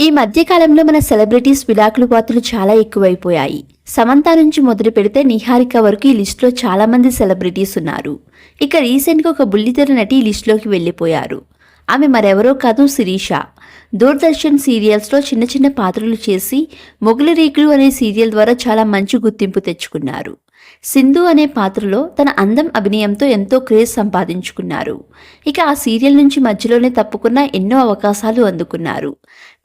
ఈ మధ్యకాలంలో మన సెలబ్రిటీస్ విడాకులు పాత్రలు చాలా ఎక్కువైపోయాయి. సమంత నుంచి మొదలు పెడితే నిహారిక వరకు ఈ లిస్టులో చాలా మంది సెలబ్రిటీస్ ఉన్నారు. ఇక రీసెంట్గా ఒక బుల్లితెర నటి ఈ లిస్టులోకి వెళ్ళిపోయారు. ఆమె మరెవరో కాదు శిరీష. దూరదర్శన్ సీరియల్స్లో చిన్న చిన్న పాత్రలు చేసి మొగుల రేకులు అనే సీరియల్ ద్వారా చాలా మంచి గుర్తింపు తెచ్చుకున్నారు. సింధు అనే పాత్రలో తన అందం అభినయంతో ఎంతో క్రేజ్ సంపాదించుకున్నారు. ఇక ఆ సీరియల్ నుంచి మధ్యలోనే తప్పుకున్న ఎన్నో అవకాశాలు అందుకున్నారు.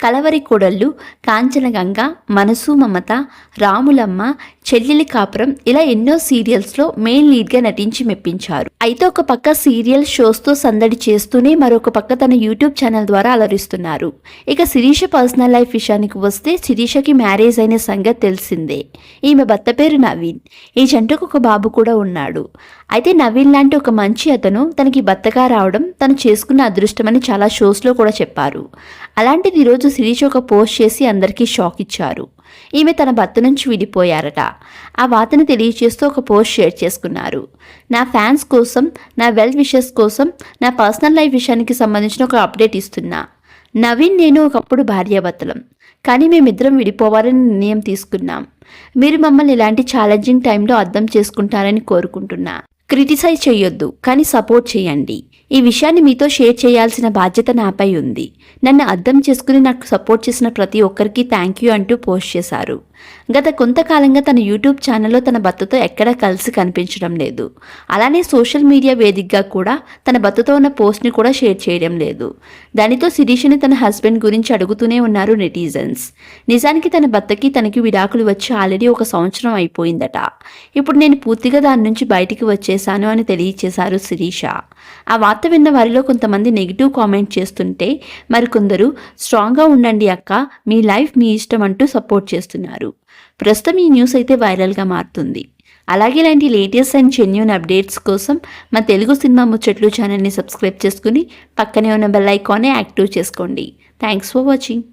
కలవరి కోడళ్ళు కాంచనగంగ మనసు మమత రాములమ్మ చెల్లెలి కాపురం ఇలా ఎన్నో సీరియల్స్లో మెయిన్ లీడ్గా నటించి మెప్పించారు. అయితే ఒక పక్క సీరియల్ షోస్తో సందడి చేస్తూనే మరొక పక్క తన యూట్యూబ్ ఛానల్ ద్వారా అలరిస్తున్నారు. ఇక శిరీష పర్సనల్ లైఫ్ విషయానికి వస్తే శిరీషకి మ్యారేజ్ అయిన సంగతి తెలిసిందే. ఈమె భర్త పేరు నవీన్. ఈ జంటకు ఒక బాబు కూడా ఉన్నాడు. అయితే నవీన్ లాంటి ఒక మంచి అతను తనకి భర్తగా రావడం తను చేసుకున్న అదృష్టమని చాలా షోస్లో కూడా చెప్పారు. అలాంటిది ఈరోజు శిరీష ఒక పోస్ట్ చేసి అందరికీ షాక్ ఇచ్చారు. ఈమె తన భర్త నుంచి విడిపోయారట. ఆ వార్తను తెలియజేస్తూ ఒక పోస్ట్ షేర్ చేసుకున్నారు. నా ఫ్యాన్స్ కోసం నా వెల్ విషెస్ కోసం నా పర్సనల్ లైఫ్ విషయానికి సంబంధించిన ఒక అప్డేట్ ఇస్తున్నా. నవీన్ నేను ఒకప్పుడు భార్యాభర్తలం. కానీ మేమిద్దరం విడిపోవాలని నిర్ణయం తీసుకున్నాం. మీరు మమ్మల్ని ఇలాంటి ఛాలెంజింగ్ టైంలో అర్థం చేసుకుంటారని కోరుకుంటున్నా. క్రిటిసైజ్ చేయొద్దు కానీ సపోర్ట్ చేయండి. ఈ విషయాన్ని మీతో షేర్ చేయాల్సిన బాధ్యత నాపై ఉంది. నన్ను అర్థం చేసుకుని నాకు సపోర్ట్ చేసిన ప్రతి ఒక్కరికి థ్యాంక్ యూ అంటూ పోస్ట్ చేశారు. గత కొంతకాలంగా తన యూట్యూబ్ ఛానల్లో తన భర్తతో ఎక్కడా కలిసి కనిపించడం లేదు. అలానే సోషల్ మీడియా వేదికగా కూడా తన భర్తతో ఉన్న పోస్ట్ని కూడా షేర్ చేయడం లేదు. దానితో శిరీషని తన హస్బెండ్ గురించి అడుగుతూనే ఉన్నారు నెటిజన్స్. నిజానికి తన భర్తకి తనకి విడాకులు వచ్చి ఆల్రెడీ ఒక సంవత్సరం అయిపోయిందట. ఇప్పుడు నేను పూర్తిగా దాని నుంచి బయటికి వచ్చేసాను అని తెలియచేశారు శిరీష. ఆ వార్త విన్న వారిలో కొంతమంది నెగిటివ్ కామెంట్ చేస్తుంటే మరికొందరు స్ట్రాంగ్గా ఉండండి అక్క మీ లైఫ్ మీ ఇష్టం అంటూ సపోర్ట్ చేస్తున్నారు. ప్రస్తుతం ఈ న్యూస్ అయితే వైరల్గా మారుతుంది. అలాగే ఇలాంటి లేటెస్ట్ అండ్ జెన్యున్ అప్డేట్స్ కోసం మా తెలుగు సినిమా ముచ్చట్లు ఛానల్ని సబ్స్క్రైబ్ చేసుకుని పక్కనే ఉన్న బెల్ ఐకాన్ని యాక్టివ్ చేసుకోండి. Thanks for watching.